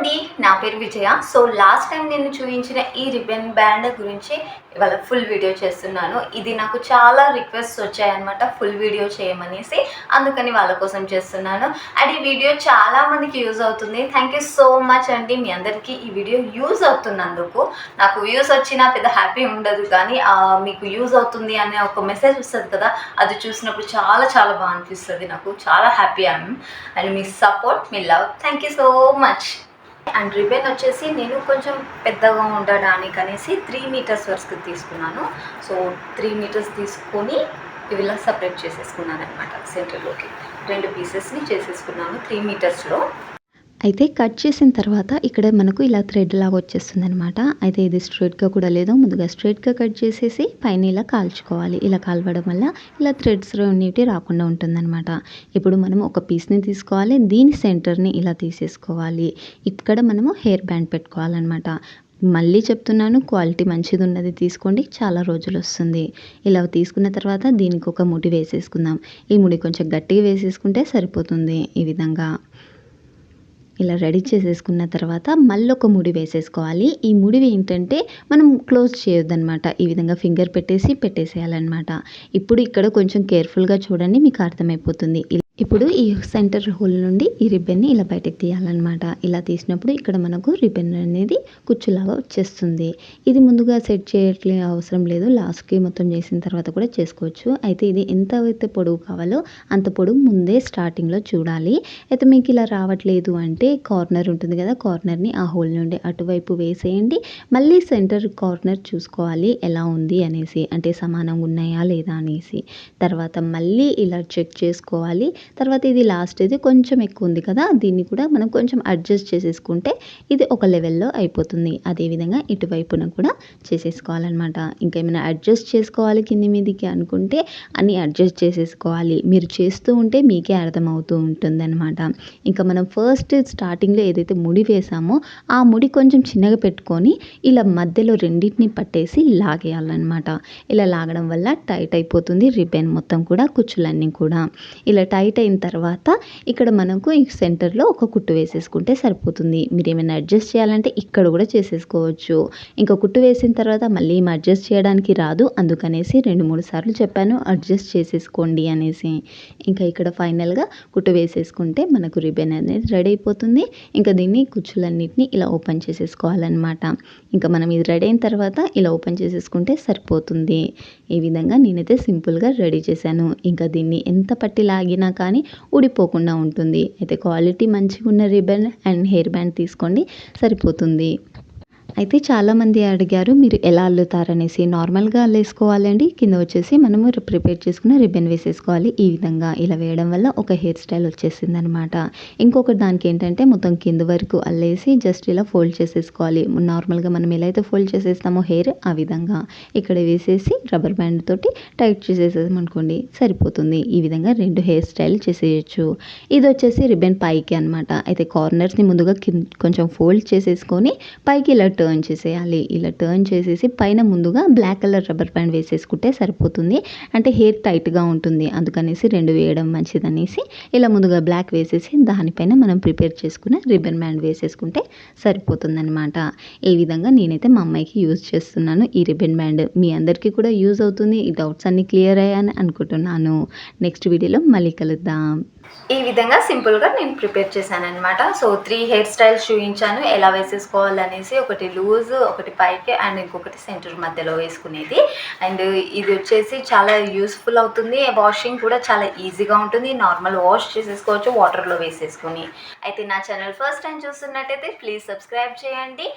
అండి. నా పేరు విజయ. సో లాస్ట్ టైం నేను చూపించిన ఈ రిబన్ బ్యాండ్ గురించి ఇవాళ ఫుల్ వీడియో చేస్తున్నాను. ఇది నాకు చాలా రిక్వెస్ట్ వచ్చాయన్నమాట ఫుల్ వీడియో చేయమనేసి. అందుకని వాళ్ళ కోసం చేస్తున్నాను. అండ్ ఈ వీడియో చాలా మందికి యూజ్ అవుతుంది. థ్యాంక్ యూ సో మచ్ అండి. మీ అందరికీ ఈ వీడియో యూజ్ అవుతున్నందుకు. నాకు వ్యూస్ వచ్చినా పెద్ద హ్యాపీ ఉండదు కానీ మీకు యూజ్ అవుతుంది అనే ఒక మెసేజ్ వస్తుంది కదా అది చూసినప్పుడు చాలా చాలా బాగా అనిపిస్తుంది నాకు. చాలా హ్యాపీ ఐఎమ్ అండ్ మీ support me love thank you so much. And ribbon వచ్చేసి నేను కొంచెం పెద్దగా ఉండడానికి అనేసి త్రీ మీటర్స్ వరకు తీసుకున్నాను. సో త్రీ మీటర్స్ తీసుకొని ఇవిలా సపరేట్ చేసేసుకున్నాను అనమాట సెంటర్లోకి రెండు పీసెస్ని చేసేసుకున్నాను త్రీ మీటర్స్లో అయితే కట్ చేసిన తర్వాత ఇక్కడ మనకు ఇలా థ్రెడ్ లాగా వచ్చేస్తుంది అనమాట అయితే ఇది స్ట్రైట్గా కూడా లేదు. ముందుగా స్ట్రైట్గా కట్ చేసేసి పైన ఇలా కాల్చుకోవాలి. ఇలా కాల్వడం వల్ల ఇలా థ్రెడ్స్ అనేవి రాకుండా ఉంటుందన్నమాట. ఇప్పుడు మనం ఒక పీస్ని తీసుకోవాలి. దీని సెంటర్ని ఇలా తీసేసుకోవాలి. ఇక్కడ మనము హెయిర్ బ్యాండ్ పెట్టుకోవాలన్నమాట. మళ్ళీ చెప్తున్నాను క్వాలిటీ మంచిది ఉన్నది తీసుకోండి. చాలా రోజులు వస్తుంది. ఇలా తీసుకున్న తర్వాత దీనికి ఒక ముడి వేసేసుకుందాం. ఈ ముడి కొంచెం గట్టిగా వేసేసుకుంటే సరిపోతుంది ఈ విధంగా. ఇలా రెడీ చేసేసుకున్న తర్వాత మళ్ళీ ఒక ముడి వేసేసుకోవాలి. ఈ ముడి ఏంటంటే మనం క్లోజ్ చేయొద్దన్నమాట. ఈ విధంగా ఫింగర్ పెట్టేసి పెట్టేసేయాలన్నమాట. ఇప్పుడు ఇక్కడ కొంచెం కేర్ఫుల్గా చూడండి మీకు అర్థమైపోతుంది. ఇప్పుడు ఈ సెంటర్ హోల్ నుండి ఈ రిబ్బన్ని ఇలా బయటకు తీయాలన్నమాట. ఇలా తీసినప్పుడు ఇక్కడ మనకు రిబ్బన్ అనేది కుచ్చులాగా వచ్చేస్తుంది. ఇది ముందుగా సెట్ చేయట్లే అవసరం లేదు. లాస్ట్కి మొత్తం చేసిన తర్వాత కూడా చేసుకోవచ్చు. అయితే ఇది ఎంత అయితే పొడవు కావాలో అంత పొడవు ముందే స్టార్టింగ్లో చూడాలి. అయితే మీకు ఇలా రావట్లేదు అంటే కార్నర్ ఉంటుంది కదా కార్నర్ని ఆ హోల్ నుండి అటువైపు వేసేయండి. మళ్ళీ సెంటర్ కార్నర్ చూసుకోవాలి. ఎలా ఉంది అనేసి అంటే సమానంగా ఉన్నాయా లేదా అనేసి. తర్వాత మళ్ళీ ఇలా చెక్ చేసుకోవాలి. తర్వాత ఇది లాస్ట్ ఇది కొంచెం ఎక్కువ ఉంది కదా దీన్ని కూడా మనం కొంచెం అడ్జస్ట్ చేసేసుకుంటే ఇది ఒక లెవెల్లో అయిపోతుంది. అదేవిధంగా ఇటువైపున కూడా చేసేసుకోవాలన్నమాట. ఇంకా ఏమైనా అడ్జస్ట్ చేసుకోవాలి కింది మీదికి అనుకుంటే అన్నీ అడ్జస్ట్ చేసేసుకోవాలి. మీరు చేస్తూ ఉంటే మీకే అర్థమవుతూ ఉంటుందన్నమాట. ఇంకా మనం ఫస్ట్ స్టార్టింగ్లో ఏదైతే ముడి వేసామో ఆ ముడి కొంచెం చిన్నగా పెట్టుకొని ఇలా మధ్యలో రెండింటిని పట్టేసి లాగేయాలన్నమాట. ఇలా లాగడం వల్ల టైట్ అయిపోతుంది రిబెన్ మొత్తం కూడా కుచ్చులన్నీ కూడా. ఇలా టైట్ అయిన తర్వాత ఇక్కడ మనకు ఈ సెంటర్లో ఒక కుట్టు వేసేసుకుంటే సరిపోతుంది. మీరు ఏమైనా అడ్జస్ట్ చేయాలంటే ఇక్కడ కూడా చేసేసుకోవచ్చు. ఇంకా కుట్టు వేసిన తర్వాత మళ్ళీ ఏం అడ్జస్ట్ చేయడానికి రాదు. అందుకనేసి రెండు మూడు సార్లు చెప్పాను అడ్జస్ట్ చేసేసుకోండి అనేసి. ఇంకా ఇక్కడ ఫైనల్గా కుట్టు వేసేసుకుంటే మనకు రిబెన్ అనేది రెడీ అయిపోతుంది. ఇంకా దీన్ని కుచ్చులన్నిటిని ఇలా ఓపెన్ చేసేసుకోవాలన్నమాట. ఇంకా మనం ఇది రెడీ అయిన తర్వాత ఇలా ఓపెన్ చేసేసుకుంటే సరిపోతుంది. ఈ విధంగా నేనైతే సింపుల్గా రెడీ చేశాను. ఇంకా దీన్ని ఎంత పట్టి లాగినా కానీ ఊడిపోకుండా ఉంటుంది. అయితే క్వాలిటీ మంచిగా ఉన్న రిబ్బన్ అండ్ హెయిర్ బ్యాండ్ తీసుకోండి సరిపోతుంది. అయితే చాలామంది అడిగారు మీరు ఎలా అల్లుతారనేసి? నార్మల్గా అల్లేసుకోవాలండి. కింద వచ్చేసి మనము ప్రిపేర్ చేసుకున్న రిబ్బన్ వేసేసుకోవాలి. ఈ విధంగా ఇలా వేయడం వల్ల ఒక హెయిర్ స్టైల్ వచ్చేసింది అనమాట ఇంకొకటి దానికి ఏంటంటే మొత్తం కింద వరకు అల్లేసి జస్ట్ ఇలా ఫోల్డ్ చేసేసుకోవాలి. నార్మల్గా మనం ఎలా అయితే ఫోల్డ్ చేసేస్తామో హెయిర్ ఆ విధంగా. ఇక్కడ వేసేసి రబ్బర్ బ్యాండ్ తోటి టైట్ చేసేసామనుకోండి సరిపోతుంది. ఈ విధంగా రెండు హెయిర్ స్టైల్ చేసేయచ్చు. ఇది వచ్చేసి రిబ్బన్ పైకి అనమాట. అయితే కార్నర్స్ని ముందుగా కింద కొంచెం ఫోల్డ్ చేసేసుకొని పైకి ఇలా టర్న్ టర్న్ చేసేయాలి. ఇలా టర్న్ చేసేసి పైన ముందుగా బ్లాక్ కలర్ రబ్బర్ బ్యాండ్ వేసేసుకుంటే సరిపోతుంది. అంటే హెయిర్ టైట్గా ఉంటుంది. అందుకనేసి రెండు వేయడం మంచిదనేసి ఇలా ముందుగా బ్లాక్ వేసేసి దానిపైన మనం ప్రిపేర్ చేసుకున్న రిబ్బన్ బ్యాండ్ వేసేసుకుంటే సరిపోతుందనమాట ఈ విధంగా నేనైతే మా అమ్మాయికి యూజ్ చేస్తున్నాను ఈ రిబ్బన్ బ్యాండ్ మీ అందరికీ కూడా యూజ్ అవుతుంది. ఈ డౌట్స్ అన్నీ క్లియర్ అయ్యాయని అనుకుంటున్నాను. నెక్స్ట్ వీడియోలో మళ్ళీ కలుద్దాం. ఈ విధంగా సింపుల్గా నేను ప్రిపేర్ చేశాను అనమాట సో త్రీ హెయిర్ స్టైల్స్ చూపించాను ఎలా వేసేసుకోవాలనేసి ఒకటి లూజ్ ఒకటి పైకి అండ్ ఇంకొకటి సెంటర్ మధ్యలో వేసుకునేది. అండ్ ఇది వచ్చేసి చాలా యూస్ఫుల్ అవుతుంది. వాషింగ్ కూడా చాలా ఈజీగా ఉంటుంది. నార్మల్ వాష్ చేసేసుకోవచ్చు వాటర్లో వేసేసుకొని. అయితే నా ఛానల్ ఫస్ట్ టైం చూస్తున్నట్టయితే ప్లీజ్ సబ్స్క్రైబ్ చేయండి.